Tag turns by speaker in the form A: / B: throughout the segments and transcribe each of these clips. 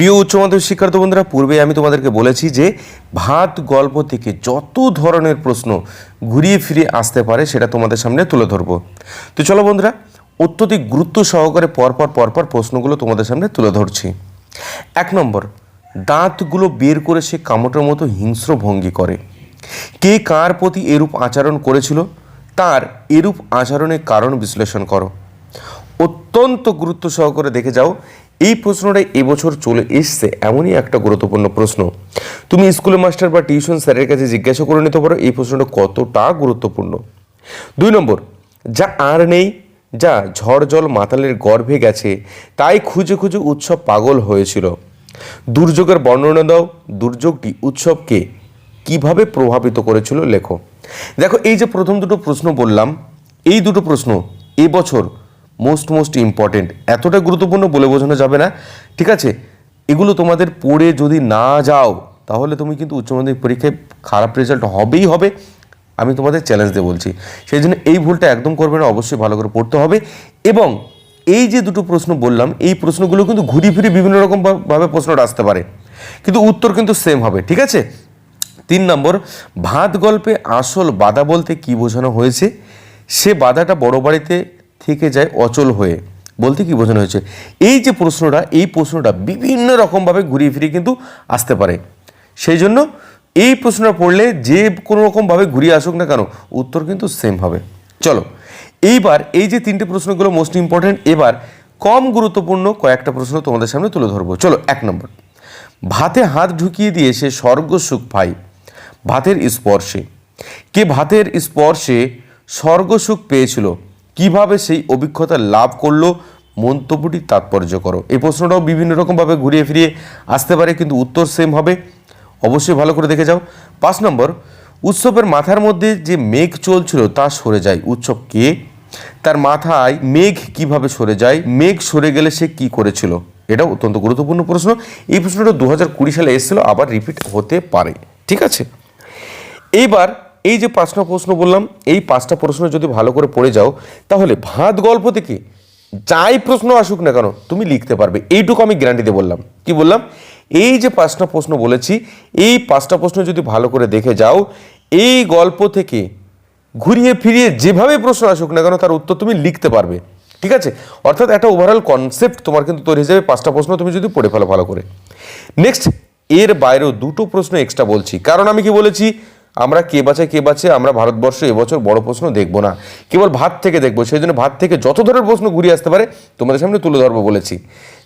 A: প্রিয় উচ্চ মাধ্যমিক শিক্ষার্থী বন্ধুরা, পূর্বে আমি তোমাদেরকে বলেছি যে ভাত গল্প থেকে যত ধরনের প্রশ্ন ঘুরিয়ে ফিরে আসতে পারে সেটা তোমাদের সামনে তুলে ধরবো। তো চলো বন্ধুরা, অত্যধিক গুরুত্ব সহকারে পরপর পরপর প্রশ্নগুলো তোমাদের সামনে তুলে ধরছি। এক নম্বর, দাঁতগুলো বের করে সে কামটের মতো হিংস্র ভঙ্গি করে। কে কার প্রতি এরূপ আচরণ করেছিল? তার এরূপ আচরণের কারণ বিশ্লেষণ করো। অত্যন্ত গুরুত্ব সহকারে দেখে যাও এই প্রশ্নটা এবছর চলে এসছে, এমনই একটা গুরুত্বপূর্ণ প্রশ্ন। তুমি স্কুলে মাস্টার বা টিউশন স্যারের কাছে জিজ্ঞাসা করে নিতে পারো, এই প্রশ্নটা কতটা গুরুত্বপূর্ণ। দুই নম্বর, যা আর নেই, যা ঝড় জল মাতালের গর্ভে গেছে, তাই খুঁজে খুঁজে উৎসব পাগল হয়েছিল। দুর্যোগের বর্ণনা দাও, দুর্যোগটি উৎসবকে কীভাবে প্রভাবিত করেছিল লেখো। দেখো, এই যে প্রথম দুটো প্রশ্ন বললাম, এই দুটো প্রশ্ন এবছর মোস্ট মোস্ট ইম্পর্টেন্ট এতটা গুরুত্বপূর্ণ বলে বোঝানো যাবে না। ঠিক আছে? এগুলো তোমাদের পড়ে যদি না যাও, তাহলে তুমি কিন্তু উচ্চ মাধ্যমিক পরীক্ষায় খারাপ রেজাল্ট হবেই হবে। আমি তোমাদের চ্যালেঞ্জ দিয়ে বলছি। সেই জন্য এই ভুলটা একদম করবে না, অবশ্যই ভালো করে পড়তে হবে। এবং এই যে দুটো প্রশ্ন বললাম, এই প্রশ্নগুলো কিন্তু ঘুরি ফিরে বিভিন্ন রকমভাবে প্রশ্নটা আসতে পারে। কিন্তু উত্তর কিন্তু সেম হবে, ঠিক আছে? তিন নম্বর, ভাত গল্পে আসল বাধা বলতে কি বোঝানো হয়েছে? সে বাধাটা বড় বাড়িতে থেকে যায় অচল হয়ে। বলতে কি বোঝানো হয়েছে? এই যে প্রশ্নটা, এই প্রশ্নটা বিভিন্ন রকমভাবে ঘুরিয়ে ফিরিয়ে কিন্তু আসতে পারে। সেই জন্য এই প্রশ্নটা পড়লে যে কোনো রকমভাবে ঘুরিয়ে আসুক না কেন, উত্তর কিন্তু সেম হবে। চলো, এইবার এই যে তিনটে প্রশ্নগুলো মোস্ট ইম্পর্ট্যান্ট এবার কম গুরুত্বপূর্ণ কয়েকটা প্রশ্ন তোমাদের সামনে তুলে ধরবো। চলো, এক নম্বর। ভাতে হাত ঢুকিয়ে দিয়ে সে স্বর্গ সুখ পায়, ভাতের স্পর্শে। কে ভাতের স্পর্শে স্বর্গ সুখ পেয়েছিল? কীভাবে সেই অভিজ্ঞতা লাভ করল? মন্তব্যটি তাৎপর্য করো। এই প্রশ্নটাও বিভিন্ন রকমভাবে ঘুরিয়ে ফিরিয়ে আসতে পারে, কিন্তু উত্তর সেম হবে। অবশ্যই ভালো করে দেখে যাও। পাঁচ নম্বর, উৎসবের মাথার মধ্যে যে মেঘ চলছিল তা সরে যায়। উৎসব কে? তার মাথায় মেঘ কীভাবে সরে যায়? মেঘ সরে গেলে সে কি করেছিল? এটা অত্যন্ত গুরুত্বপূর্ণ প্রশ্ন। এই প্রশ্নটা দু হাজার কুড়ি সালে এসেছিল, আবার রিপিট হতে পারে। ঠিক আছে? এইবার এই যে পাঁচটা প্রশ্ন বললাম, এই পাঁচটা প্রশ্ন যদি ভালো করে পড়ে যাও, তাহলে ভাত গল্প থেকে যাই প্রশ্ন আসুক না কেন, তুমি লিখতে পারবে। এইটুকু আমি গ্যারান্টি দিয়ে বললাম। কি বললাম? এই যে পাঁচটা প্রশ্ন বলেছি, এই পাঁচটা প্রশ্ন যদি ভালো করে দেখে যাও, এই গল্প থেকে ঘুরিয়ে ফিরিয়ে যেভাবে প্রশ্ন আসুক না কেন, তার উত্তর তুমি লিখতে পারবে। ঠিক আছে? অর্থাৎ একটা ওভারঅল কনসেপ্ট তোমার কিন্তু তৈরি হয়ে যাবে, পাঁচটা প্রশ্ন তুমি যদি পড়ে ফেলো ভালো করে। নেক্সট এর বাইরেও দুটো প্রশ্ন এক্সট্রা বলছি। কারণ আমি কি বলেছি? আমরা কে বাঁচে কে বাঁচে আমরা ভারতবর্ষে এবছর বড় প্রশ্ন দেখব না। কেবল ভাত থেকে দেখব, সেই জন্য ভাত থেকে যত ধরনের প্রশ্ন ঘুরিয়ে আসতে পারে, তোমাদের সামনে তুলে ধরবো বলেছি।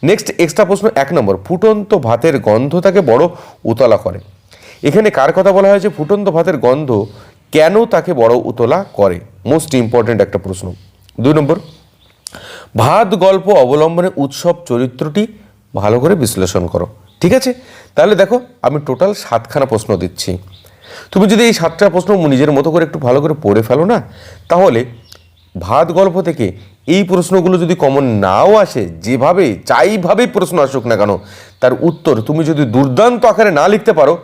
A: নেক্সট এক্সট্রা প্রশ্ন এক নম্বর, ফুটন্ত ভাতের গন্ধ তাকে বড় উতলা করে। এখানে কার কথা বলা হয়েছে? ফুটন্ত ভাতের গন্ধ কেন তাকে বড় উতলা করে? মোস্ট ইম্পর্ট্যান্ট একটা প্রশ্ন। দুই নম্বর, ভাত গল্প অবলম্বনে উৎসব চরিত্রটি ভালো করে বিশ্লেষণ করো। ঠিক আছে? তাহলে দেখো, আমি টোটাল সাতখানা প্রশ্ন দিচ্ছি। তুমি যদি এই সাতটা প্রশ্ন নিজের মতো করে একটু ভালো করে পড়ে ফেলো না, তাহলে ভাত গল্প থেকে এই প্রশ্নগুলো যদি কমন নাও আসে, যেভাবে, যাইভাবেই প্রশ্ন আসুক না কেন, তার উত্তর তুমি যদি দুর্দান্ত আকারে না লিখতে পারো,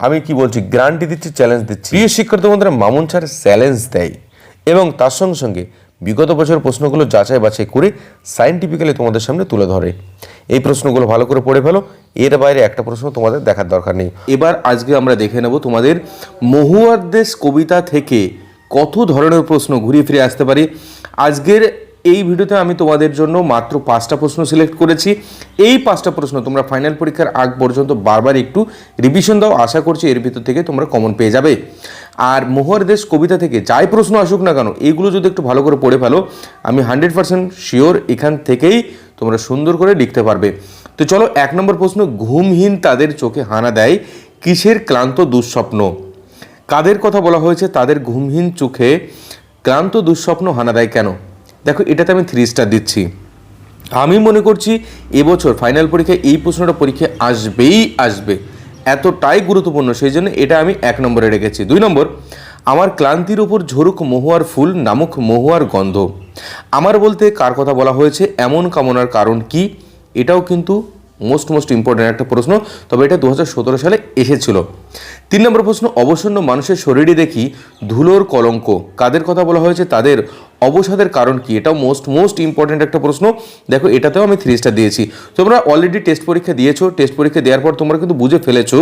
A: আমি কি বলছি গ্যারান্টি দিচ্ছি চ্যালেঞ্জ দিচ্ছি। প্রিয় শিক্ষার্থী বন্ধুরা, মামুন স্যার চ্যালেঞ্জ দেয় এবং তার সঙ্গে সঙ্গে বিগত বছর প্রশ্নগুলো যাচাই বাছাই করে সাইন্টিফিক্যালি তোমাদের সামনে তুলে ধরে। এই প্রশ্নগুলো ভালো করে পড়ে ফেলো, এর বাইরে একটা প্রশ্ন তোমাদের দেখার দরকার নেই। এবার আজকে আমরা দেখে নেব তোমাদের মহুয়ার দেশ কবিতা থেকে কত ধরনের প্রশ্ন ঘুরিয়ে ফিরে আসতে পারি। আজকের এই ভিডিওতে আমি তোমাদের জন্য মাত্র পাঁচটা প্রশ্ন সিলেক্ট করেছি। এই পাঁচটা প্রশ্ন তোমরা ফাইনাল পরীক্ষার আগ পর্যন্ত বারবার একটু রিভিশন দাও, আশা করছি এর ভিতর থেকে তোমরা কমন পেয়ে যাবে। আর মোহর দেশ কবিতা থেকে যাই প্রশ্ন আসুক না কেন, এগুলো যদি একটু ভালো করে পড়ে ফেলো, আমি হান্ড্রেড পার্সেন্ট শিওর এখান থেকেই তোমরা সুন্দর করে লিখতে পারবে। তো চলো এক নম্বর প্রশ্ন, ঘুমহীন তাদের চোখে হানা দেয়, কিসের ক্লান্ত দুঃস্বপ্ন? কাদের কথা বলা হয়েছে, তাদের ঘুমহীন চোখে ক্লান্ত দুঃস্বপ্ন হানা দেয় কেন? দেখো, এটাতে আমি থ্রি স্টার দিচ্ছি। আমি মনে করছি এবছর ফাইনাল পরীক্ষায় এই প্রশ্নটা পরীক্ষায় আসবেই আসবে। এতটাই গুরুত্বপূর্ণ, সেই জন্য এটা আমি এক নম্বরে রেখেছি। দুই নম্বর, আমার ক্লান্তির ওপর ঝরুক মহুয়ার ফুল নামক মহুয়ার গন্ধ। আমার বলতে কার কথা বলা হয়েছে, এমন কামনার কারণ কি? এটাও কিন্তু মোস্ট মোস্ট ইম্পর্টেন্ট একটা প্রশ্ন, তবে এটা দু হাজার সতেরো সালে এসেছিল। তিন নম্বর প্রশ্ন, অবসন্ন মানুষের শরীরে দেখি ধুলোর কলঙ্ক। কাদের কথা বলা হয়েছে? তাদের অবসাদের কারণ কি? এটাও মোস্ট মোস্ট ইম্পর্ট্যান্ট একটা প্রশ্ন। দেখো, এটাতেও আমি থ্রি স্টার দিয়েছি। তোমরা অলরেডি টেস্ট পরীক্ষা দিয়েছ। টেস্ট পরীক্ষা দেওয়ার পর তোমরা কিন্তু বুঝে ফেলেছো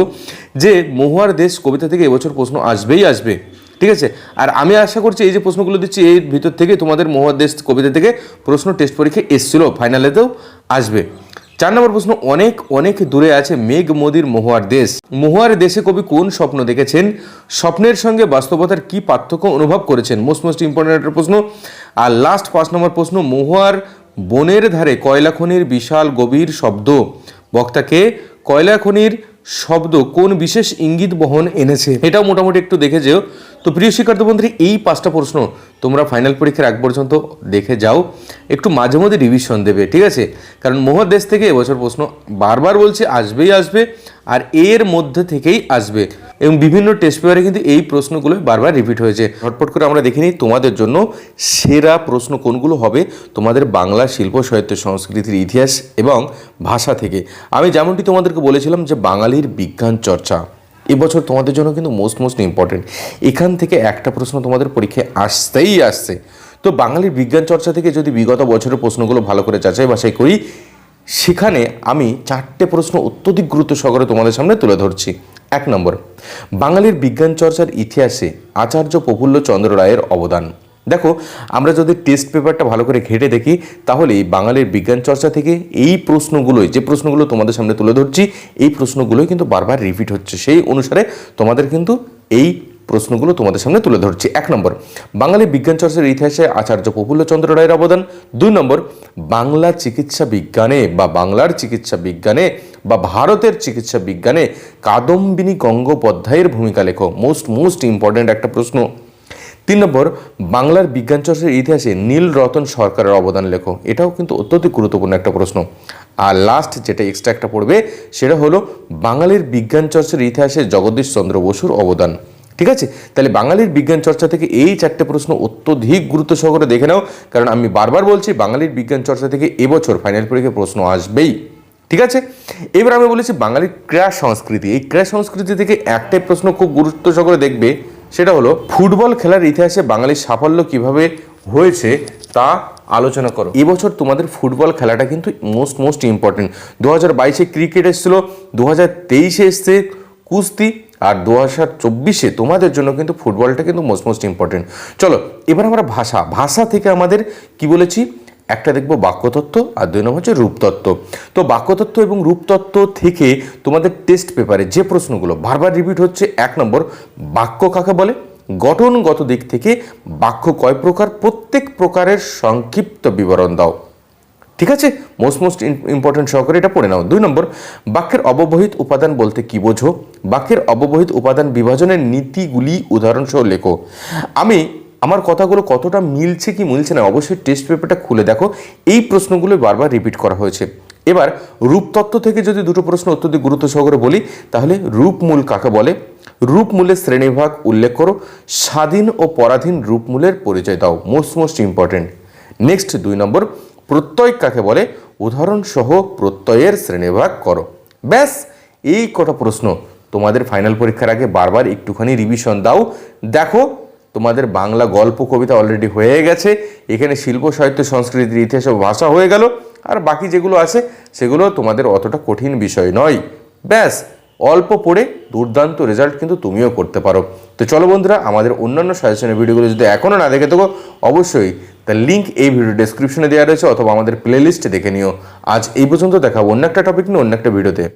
A: যে মহুয়ার দেশ কবিতা থেকে এবছর প্রশ্ন আসবেই আসবে। ঠিক আছে? আর আমি আশা করছি এই যে প্রশ্নগুলো দিচ্ছি, এর ভিতর থেকে তোমাদের মহুয়ার দেশ কবিতা থেকে প্রশ্ন টেস্ট পরীক্ষা এসেছিল ফাইনালেতেও আসবে। চার নম্বর প্রশ্ন, অনেক অনেক দূরে আছে মেঘ মোদির মহুয়ার দেশ। মহুয়ার দেশে কবি কোন স্বপ্ন দেখেছেন? স্বপ্নের সঙ্গে বাস্তবতার কি পার্থক্য অনুভব করেছেন? মোস্ট মোস্ট ইম্পর্টেন্ট প্রশ্ন। আর লাস্ট পাঁচ নম্বর প্রশ্ন, মহুয়ার বনের ধারে কয়লা খনির বিশাল গভীর শব্দ। বক্তাকে কয়লা খনির শব্দ কোন বিশেষ ইঙ্গিত বহন এনেছে? এটাও মোটামুটি একটু দেখে যেও। তো প্রিয় শিক্ষার্থী বন্ধুরা, এই পাঁচটা প্রশ্ন তোমরা ফাইনাল পরীক্ষার আগ পর্যন্ত দেখে যাও। একটু মাঝে মধ্যে রিভিশন দেবে, ঠিক আছে? কারণ মোহর দেশ থেকে এবছর প্রশ্ন বারবার বলছে, আসবেই আসবে, আর এর মধ্যে থেকেই আসবে। এবং বিভিন্ন টেস্ট পেপারে কিন্তু এই প্রশ্নগুলো বারবার রিপিট হয়েছে। ঝটপট করে আমরা দেখে নিই তোমাদের জন্য সেরা প্রশ্ন কোনগুলো হবে তোমাদের বাংলা শিল্প, সাহিত্য, সংস্কৃতির ইতিহাস এবং ভাষা থেকে। আমি যেমনটি তোমাদেরকে বলেছিলাম যে বাঙালির বিজ্ঞান চর্চা। এবছর তোমাদের জন্য কিন্তু মোস্ট মোস্ট ইম্পর্টেন্ট এখান থেকে একটা প্রশ্ন তোমাদের পরীক্ষায় আসতেই আসছে। তো বাঙালির বিজ্ঞান চর্চা থেকে যদি বিগত বছরের প্রশ্নগুলো ভালো করে যাচাই বাছাই করি, সেখানে আমি চারটে প্রশ্ন অত্যধিক গুরুত্ব সহকারে তোমাদের সামনে তুলে ধরছি। এক নম্বর, বাঙালির বিজ্ঞান চর্চার ইতিহাসে আচার্য প্রফুল্ল চন্দ্র রায়ের অবদান। দেখো, আমরা যদি টেস্ট পেপারটা ভালো করে ঘেটে দেখি তাহলে বাঙালির বিজ্ঞান চর্চা থেকে এই প্রশ্নগুলোই, যে প্রশ্নগুলো তোমাদের সামনে তুলে ধরছি, এই প্রশ্নগুলোই কিন্তু বারবার রিপিট হচ্ছে। সেই অনুসারে তোমাদের কিন্তু এই প্রশ্নগুলো তোমাদের সামনে তুলে ধরছি। এক নম্বর, বাঙালি বিজ্ঞান চর্চার ইতিহাসে আচার্য প্রফুল্লচন্দ্র রায়ের অবদান। দুই নম্বর, বাংলা চিকিৎসা বিজ্ঞানে বা বাংলার চিকিৎসা বিজ্ঞানে বা ভারতের চিকিৎসা বিজ্ঞানে কাদম্বিনী গঙ্গোপাধ্যায়ের ভূমিকা লেখো। মোস্ট মোস্ট ইম্পর্ট্যান্ট একটা প্রশ্ন। তিন নম্বর, বাংলার বিজ্ঞান চর্চার ইতিহাসে নীল রতন সরকারের অবদান লেখো। এটাও কিন্তু অত্যন্ত গুরুত্বপূর্ণ একটা প্রশ্ন। আর লাস্ট যেটা এক্সট্রা একটা পড়বে, সেটা হলো, বাঙালির বিজ্ঞান চর্চার ইতিহাসে জগদীশ চন্দ্র বসুর অবদান। ঠিক আছে? তাহলে বাঙালির বিজ্ঞান চর্চা থেকে এই চারটে প্রশ্ন অত্যধিক গুরুত্ব সহকারে দেখে নাও, কারণ আমি বারবার বলছি, বাঙালির বিজ্ঞান চর্চা থেকে এবছর ফাইনাল পরীক্ষায় প্রশ্ন আসবেই। ঠিক আছে? এবার আমি বলেছি, বাঙালির ক্রীড়া সংস্কৃতি। এই ক্রীড়া সংস্কৃতি থেকে একটাই প্রশ্ন খুব গুরুত্ব সহকারে দেখবে সেটা হলো, ফুটবল খেলার ইতিহাসে বাঙালির সাফল্য কীভাবে হয়েছে তা আলোচনা করো। এবছর তোমাদের ফুটবল খেলাটা কিন্তু মোস্ট মোস্ট ইম্পর্টেন্ট দু হাজার বাইশে ক্রিকেট এসেছিল দু হাজার তেইশে এসছে কুস্তি, আর দু হাজার চব্বিশে তোমাদের জন্য কিন্তু ফুটবলটা কিন্তু মোস্ট মোস্ট ইম্পর্টেন্ট চলো, এবার আমরা ভাষা। ভাষা থেকে আমাদের কি বলেছি? একটা দেখব বাক্যতত্ত্ব আর দুই নম্বর হচ্ছে রূপতত্ত্ব। তো বাক্যতত্ত্ব এবং রূপতত্ত্ব থেকে তোমাদের টেস্ট পেপারে যে প্রশ্নগুলো বারবার রিপিট হচ্ছে, এক নম্বর, বাক্য কাকে বলে? গঠনগত দিক থেকে বাক্য কয় প্রকার? প্রত্যেক প্রকারের সংক্ষিপ্ত বিবরণ দাও। ঠিক আছে? মোস্ট মোস্ট ইম্পর্টেন্ট সহকারে এটা পড়ে নাও। দুই নম্বর, বাক্যের অববহিত উপাদান বলতে কি বোঝো? বাক্যের অববহিত উপাদান বিভাজনের নীতিগুলি উদাহরণসহ লেখো। আমি আমার কথাগুলো কতটা মিলছে কি মিলছে না, অবশ্যই টেস্ট পেপারটা খুলে দেখো। এই প্রশ্নগুলো বারবার রিপিট করা হয়েছে। এবার রূপতত্ত্ব থেকে যদি দুটো প্রশ্ন অত্যধিক গুরুত্ব সহকারে বলি, তাহলে রূপমূল কাকে বলে? রূপমূলের শ্রেণীভাগ উল্লেখ করো। স্বাধীন ও পরাধীন রূপমূলের পরিচয় দাও মোস্ট মোস্ট ইম্পর্টেন্ট নেক্সট দুই নম্বর, প্রত্যয় কাকে বলে? উদাহরণ সহ প্রত্যয়ের শ্রেণীভাগ করো। ব্যাস, এই কটা প্রশ্ন তোমাদের ফাইনাল পরীক্ষার আগে বারবার একটুখানি রিভিশন দাও। দেখো তোমাদের বাংলা গল্প কবিতা অলরেডি হয়ে গেছে। এখানে শিল্প, সাহিত্য সংস্কৃতির ইতিহাস ও ভাষা হয়ে গেল। আর বাকি যেগুলো আছে, সেগুলো তোমাদের অতটা কঠিন বিষয় নয়। ব্যাস, অল্প পড়ে দুর্দান্ত রেজাল্ট কিন্তু তুমিও করতে পারো। তো চলো বন্ধুরা, আমাদের অন্যান্য সাজেশনের ভিডিওগুলো যদি এখনও না দেখে থাকো, অবশ্যই তার লিঙ্ক এই ভিডিও ডেসক্রিপশনে দেওয়া রয়েছে অথবা আমাদের প্লেলিস্টে দেখে নিও। আজ এই পর্যন্ত দেখাবো অন্য একটা টপিক নিয়ে অন্য একটা ভিডিওতে